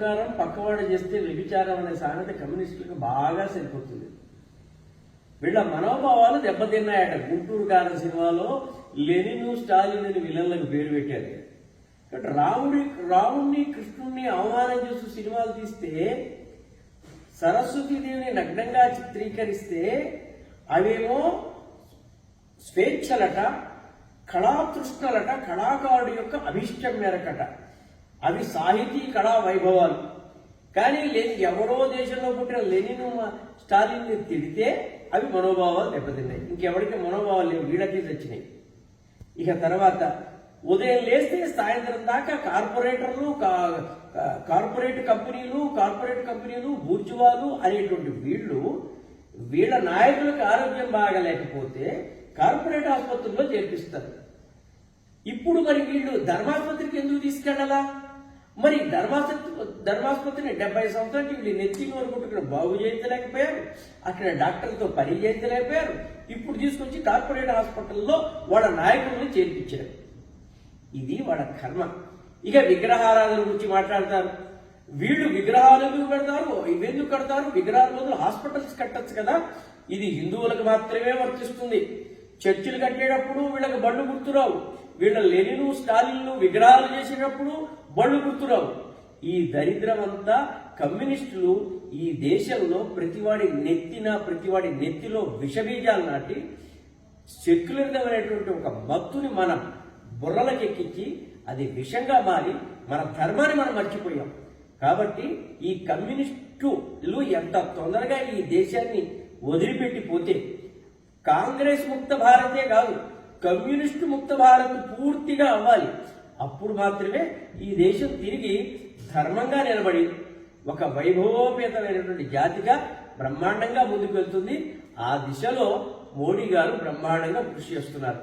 శృంగారం పక్కవాడు చేస్తే వ్యభిచారం అనే సామెత కమ్యూనిస్టులకు బాగా సరిపోతుంది. వీళ్ళ మనోభావాలు దెబ్బతిన్నాయట. గుంటూరు గారి సినిమాలో లెనిను స్టాలిన్ అని విలన్లకు పేరు పెట్టారు. రాముడి రాముడిని కృష్ణుడిని అవమానం చేస్తూ సినిమాలు తీస్తే సరస్వతీదేవిని నగ్నంగా చిత్రీకరిస్తే అవేమో స్వేచ్ఛలట కళాతృష్ణలట కళాకారుడి యొక్క అభిష్టం మేరకట. అవి సాహితీ కళా వైభవాలు. కానీ లేని ఎవరో దేశంలో పుట్టిన లెనిన్ స్టాలిన్ తిడితే అవి మనోభావాలు దెబ్బతిన్నాయి. ఇంకెవరికి మనోభావాలు లేవు. వీళ్ళకి వచ్చినాయి ఇక తర్వాత ఉదయం లేస్తే సాయంత్రం దాకా కార్పొరేటర్లు కా- కార్పొరేట్ కంపెనీలు కార్పొరేట్ కంపెనీలు బూర్జువాలు అనేటువంటి వీళ్ళు వీళ్ళ నాయకులకు ఆరోగ్యం బాగలేకపోతే కార్పొరేట్ ఆసుపత్రుల్లో చేర్పిస్తారు. ఇప్పుడు మరి వీళ్ళు ధర్మాసుపత్రికి ఎందుకు తీసుకెళ్ళాలా మరి ధర్మాసక్తి ధర్మాసుపత్రిని డెబ్బై సంవత్సరాలకి వీళ్ళు నెత్తి వరకు ఇక్కడ బాగు చేయించలేకపోయారు. అక్కడ డాక్టర్లతో పని చేయించలేకపోయారు. ఇప్పుడు తీసుకొచ్చి కార్పొరేట్ హాస్పిటల్లో వాళ్ళ నాయకులను చేర్పించారు. ఇది వాళ్ళ కర్మ. ఇక విగ్రహారాధన గురించి మాట్లాడతారు. వీళ్ళు విగ్రహాలు ఎందుకు పెడతారు? ఇవెందుకు కడతారు? విగ్రహాల బదులు హాస్పిటల్స్ కట్టచ్చు కదా. ఇది హిందువులకు మాత్రమే వర్తిస్తుంది. చర్చిలు కట్టేటప్పుడు వీళ్ళకి బండ్లు గుర్తురావు. వీళ్ళ లెనిను స్టాలిన్లు విగ్రహాలు చేసేటప్పుడు బళ్ళు గుర్తురావు ఈ దరిద్రం అంతా కమ్యూనిస్టులు ఈ దేశంలో ప్రతివాడి నెత్తిన ప్రతివాడి నెత్తిలో విషబీజాలు నాటి సెక్యులరిజం అనేటువంటి ఒక మత్తుని మనం బుర్రలకు ఎక్కించి అది విషంగా మారి మన ధర్మాన్ని మనం మర్చిపోయాం. కాబట్టి ఈ కమ్యూనిస్టులు ఎంత తొందరగా ఈ దేశాన్ని వదిలిపెట్టిపోతే కాంగ్రెస్ ముక్త భారతే కాదు కమ్యూనిస్టు ముక్త భారత్ పూర్తిగా అవ్వాలి. అప్పుడు మాత్రమే ఈ దేశం తిరిగి ధర్మంగా నిలబడి ఒక వైభవోపేతమైనటువంటి జాతిగా బ్రహ్మాండంగా ముందుకు వెళ్తుంది ఆ దిశలో మోడీ గారు బ్రహ్మాండంగా కృషి చేస్తున్నారు.